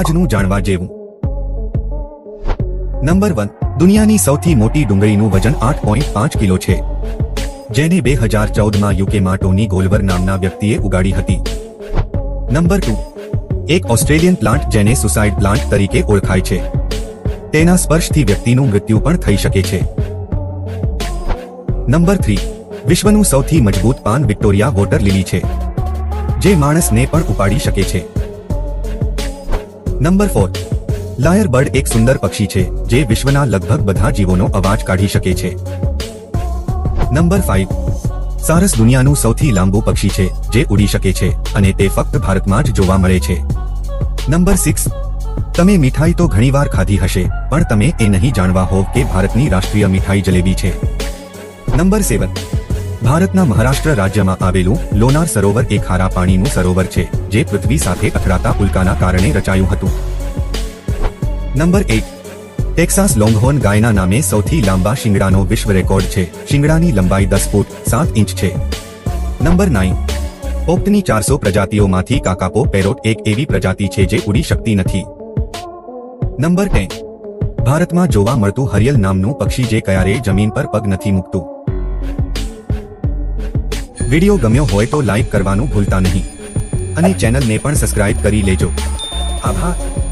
આજનું જાણવા જેવું. નંબર વન, દુનિયાની સૌથી મોટી ડુંગળીનું વજન આઠ પોઈન્ટ પાંચ કિલો છે. જેને બે હજાર ચૌદમાં યુકેમાં ટોની ગોલવર નામના વ્યક્તિએ ઉગાડી હતી. નંબર ટુ, એક ઓસ્ટ્રેલિયન પ્લાન્ટ જેને સુસાઇડ પ્લાન્ટ તરીકે ઓળખાય છે. તેના સ્પર્શથી વ્યક્તિનું મૃત્યુ પણ થઈ શકે છે. નંબર થ્રી, વિશ્વનું સૌથી મજબૂત પાન વિક્ટોરિયા વોટર લીલી છે, જે માણસને પણ ઉપાડી શકે છે. નંબર ફોર લાયર બર્ડ એક સુંદર પક્ષી છે, જે વિશ્વના લગભગ બધા જીવોનો અવાજ કાઢી શકે છે. નંબર ફાઈવ સારસ દુનિયાનું સૌથી લાંબુ પક્ષી છે, જે ઉડી શકે છે, અને તે ફક્ત ભારતમાં જ જોવા મળે છે. નંબર સિક્સ તમે મીઠાઈ તો ઘણીવાર ખાધી હશે, પણ તમે એ નહીં જાણવા હોવ કે ભારતની રાષ્ટ્રીય મીઠાઈ જલેબી છે. નંબર સેવન ભારતના મહારાષ્ટ્ર રાજ્યમાં આવેલું લોનાર સરોવર એક ખારા પાણીનું સરોવર છે, જે પૃથ્વી સાથે અથડાતા ઉલ્કાના કારણે રચાયું હતું. નંબર એટ ટેક્સાસ લોંગહોર્ન ગાયના નામે સૌથી લાંબા શિંગડાનો વિશ્વ રેકોર્ડ છે. શિંગડાની લંબાઈ દસ ફૂટ સાત ઇંચ છે. નંબર નાઇન પોપટની ચારસો પ્રજાતિઓમાંથી કાકાપો પેરોટ એક એવી પ્રજાતિ છે જે ઉડી શકતી નથી. નંબર ટેન, ભારતમાં જોવા મળતું હરિયલ નામનું પક્ષી જે ક્યારેય જમીન પર પગ નથી મૂકતું. વિડિયો ગમ્યો હોય તો લાઈક કરવાનું ભૂલતા નહીં. અને ચેનલને પણ સબસ્ક્રાઇબ કરી લેજો. આભાર.